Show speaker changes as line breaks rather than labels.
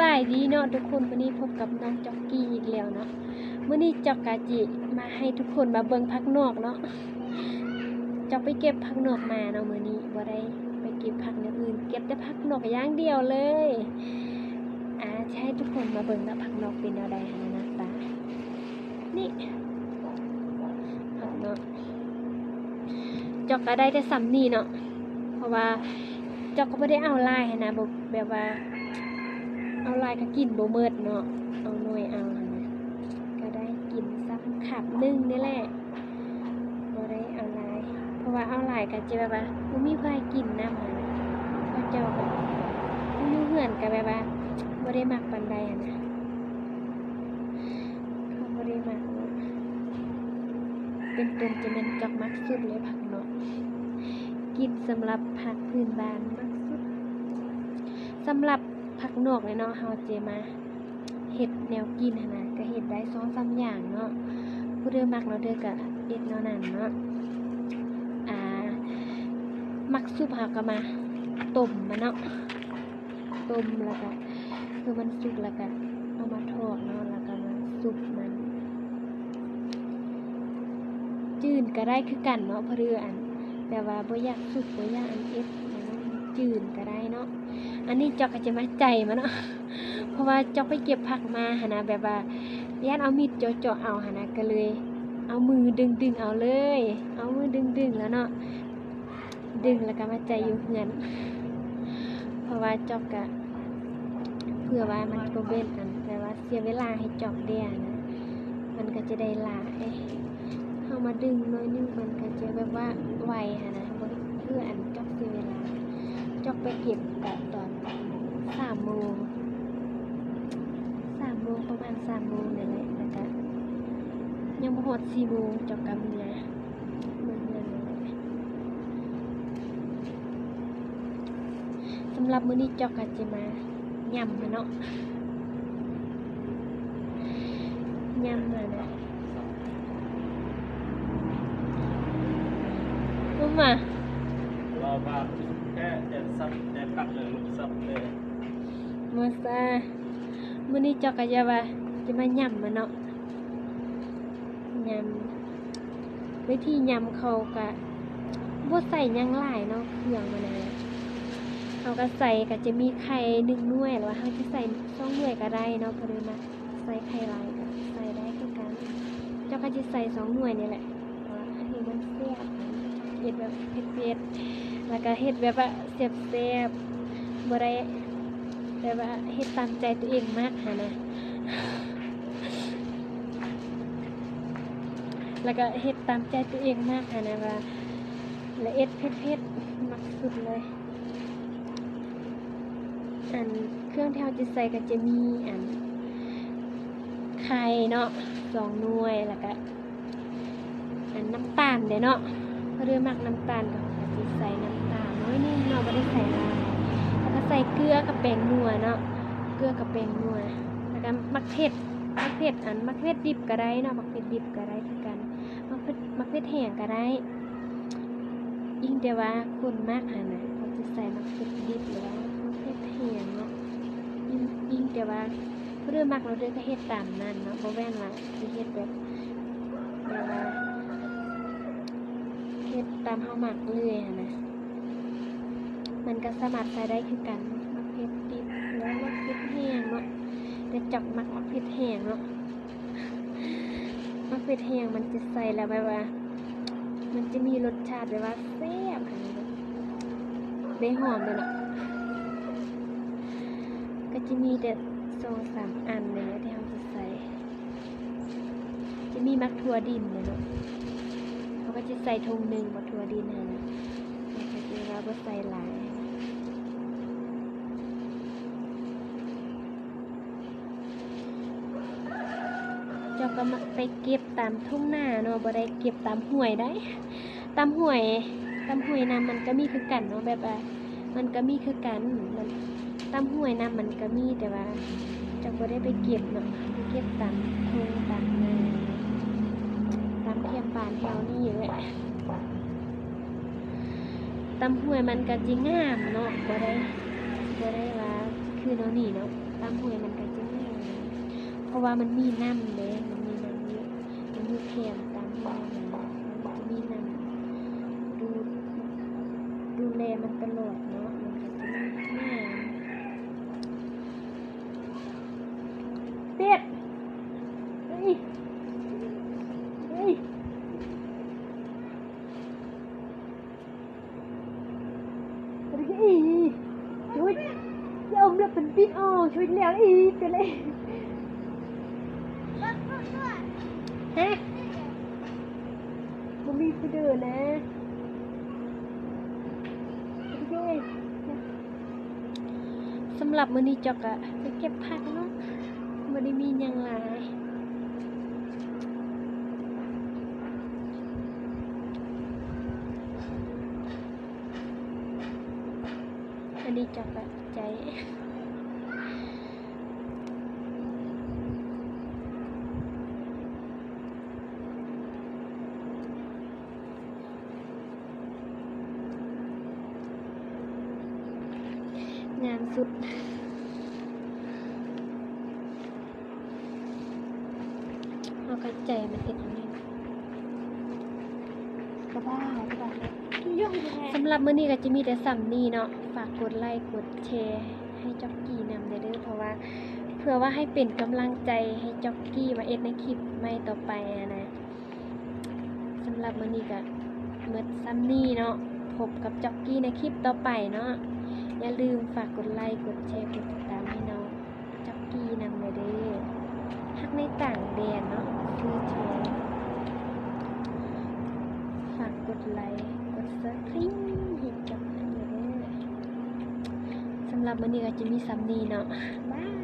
บายดีเนาะทุกคนวันนี้พบกับน้องจ็อกกี้อีกแล้วเนาะมื้อนี้จอกกาจิมาให้ทุกคนมาเบิ่งพักนอกเนาะจอกไปเก็บพักนอกมาเนาะมื้อนี้บ่ได้ไปเก็บผักอย่างอื่น เก็บแต่พักนอกอย่างเดียวเลยอ่าจะให้ทุกคนมาเบิ่งว่าพักนอกเป็นแนวใดหันหน้าตานี่พักนอกจอกก็ได้แต่ซ้ำนี่เนาะเพราะว่าจอกก็บ่ได้เอาลายหั้นะบ่แบบว่า เอาลายก็กินโบเมิดเนาะ เอาหน่วยเอาหั่นะก็ได้กินซ้ำขับนึ่งนี่แหละบ่ได้เอาลาย เพราะว่าเอาลายก็จะแบบว่าบ่มีใครกินนำหั่นนะเขาเจ้าแบบอยู่เฮือนก็แบบว่าบ่ได้มักปานใดหั่นะเขาบ่ได้มักเนาะเป็นตนจะแม่นจักมักสุดเลยผักเนาะกินสำหรับผักพื้นบ้านมักสุดสำหรับ ผักนอกเลยเนาะเฮาเจมาเฮ็ดแนวกินนะก็เฮ็ดได้สองสามอย่างเนาะผู้เด้อมักเนาะเด้อก็เฮ็ดแนวนั้นเนาะอ่ามักซุปเฮาก็มาต้มมันเนาะต้มแล้วก็คือมันสุกแล้วก็เอามาทอดเนาะแล้วก็มาซุปมัน จืดก็ได้คือกันเนาะพราะเรืออันแต่ว่าบ่อยากสุกบ่อยากอันเอ็ดเนาะจืดก็ได้เนาะ อันนี้จอกก็จะมาใจมันเนาะเพราะว่าจอกไปเก็บผักมาหนนะแบบว่าย่านเอามีดจาะๆเอาหนนะก็เลย เอามือดึงดึงเอาเลย เอามือดึงดึงแล้วเนาะดึงแล้วก็มาใจอยู่เฮือนเพราะว่าจอกกะเพื่อว่ามันก็เบ็นอันแต่ว่าเสียเวลาให้จอกเดียนะมันก็จะได้ลาเข้ามาดึงน้อยนึงมันก็จะแบบว่าไวหนนะเพื่ออันจอก จอกไปเก็บแบบตอนสามโมงสามโมงประมาณสามโมงนี่แหละแล้วก็ยังบ่ฮอดสี่โมงจอกกับเมื่อเมื่อเมื่อนี่แหละสำหรับมื้อนี้จอกก็จะมาย่ำมาเนาะย่ำมาเนาะมามา
ซับเจ็ดปักเลยลูกซับเลย
มาซามื้อนี้จอกก็จะว่าจะมาย่ำมาเนาะย่ำวิธีย่ำเขาก็บ่ใส่ยังหลายเนาะเครื่องมันนะเขาก็ใส่ก็จะมีไข่หนึ่งหน่วยหรือว่าเขาจะใส่สองหน่วยก็ได้เนาะเพอดีมาใส่ไข่ลายก็ใส่ได้คือกัน เจ้าก็จะใส่สองหน่วยนี่แหละเพราะว่าให้มันแซ่บ เฮ็ดแบบเผ็ดๆแล้วก็เฮ็ดแบบว่าแซ่บๆบ่ได้แต่ว่าเฮ็ดตามใจตัวเองมากค่ะนะแล้วก็เฮ็ดตามใจตัวเองมากค่ะนะว่าละเอ็ดเผ็ดๆมักสุดเลยอันเครื่องที่เราจะใส่ก็จะมีอันไข่เนาะสองหน่วยแล้วก็อันน้ำตาลเด้เนาะ เรืองมักน้ำตาลก็จะใส่น้ำตาลน้อยนึงเนาไม่ได้ใส่หลายแล้วก็ใส่เกลือกับแป้งนัวเนาะเกลือกับแป้งนัวแล้วก็มักเผ็ดมักเผ็ดอันมักเผ็ดดิบก็ได้เนาะมักเผ็ดดิบก็ได้คือกันมักเผ็ดมักเผ็ดแห้งก็ได้ยิ่งแต่ว่าคนมากหันนะเขาจะใส่มักเผ็ดดิบหรือว่ามักเผ็ดแห้งเนาะยิ่งยิ่งแต่ว่าเรื่องมักเราเด้อก็เฮ็ดตามนั้นเนาะบ่แม่นว่าสิเฮ็ดแบบแบบว่า ฮ็ดตามเฮามักเลยนนะมันก็สามารถใส่ได้คือกันมักเผ็ดดิบแล้วมักเผ็ดแห้งเนาะแต่จับมักมักเผ็ดแห้งเนาะมักเผ็ดแห้งมันจะใส่แล้วแบบว่า มันจะมีรสชาติแบบว่าแซ่บอันนี้เนาะได้หอมเลยเนาะก็จะมีแต่สองสามอันเลยที่เราจะใส่ จะมีมักถั่วดินเลยเนาะ ก็จะใส่ทงหนึ่งมักถั่วดินนะแล้วก็จะว่าบ่ใส่หลายเจ้าก็มาไปเก็บตามทุ่งนาเนาะบ่ได้เก็บตามห้วยได้ ตามห้วย ตามห้วยน้ำมันก็มีคือกันเนาะแบบว่ามันก็มีคือกัน มันตามห้วยน้ำมันก็มีแต่ว่าเจ้าบ่ได้ไปเก็บเนาะไปเก็บตามทุ่งตามนาามเทียมบานแถวนี้แหละตำห้วยมันก็จิงามเนาะบ่ได้บ่ได้ว่าคือเนาะนี่เนาะตตามห้วยมันก็จะแห้งเพราะว่ามันมีน้ำเลยมันมีน้ำเยอะมันมีแคมตามห้วยมันมีน้ำดูดูแลมันตลอดเนาะมันก็จะมีแห้งเป็ดเฮ้ย oh, cuy lihat ih tele. Hah? Mami video nè. Pergi. สำหรับมื้อนี้จอกอะไปเก็บผักเนาะบ่ได้มีหยังหลายอันนี้จอกอะใจ งานสุด เอากระใจมันเห็ดอันนี้กระบ้ากระบ้าสำหรับมื้อนี้ก็จะมีแต่สำนี่เนาะ ฝากกดไลค์กดแชร์ให้จ็อกกี้นำเด้อเพราะว่าเพื่อว่าให้เป็นกำลังใจให้จ็อกกี้มาเอ็ดในคลิปใหม่ต่อไปนะสำหรับมื้อนี้ก็เมื่อซ้ำนี่เนาะพบกับจ็อกกี้ในคลิปต่อไปเนาะ อย่าลืมฝากกดไลค์ กดแชร์ กดติดตามให้น้องจ็อกกี้นำเลยเด้อฮักในต่างแดนเนาะคือแชร์ฝากกดไลค์ กดซับสไครต์ให้กับอันเลยเด้อสำหรับวันนี้ก็จะมีซัมนีเนาะบาย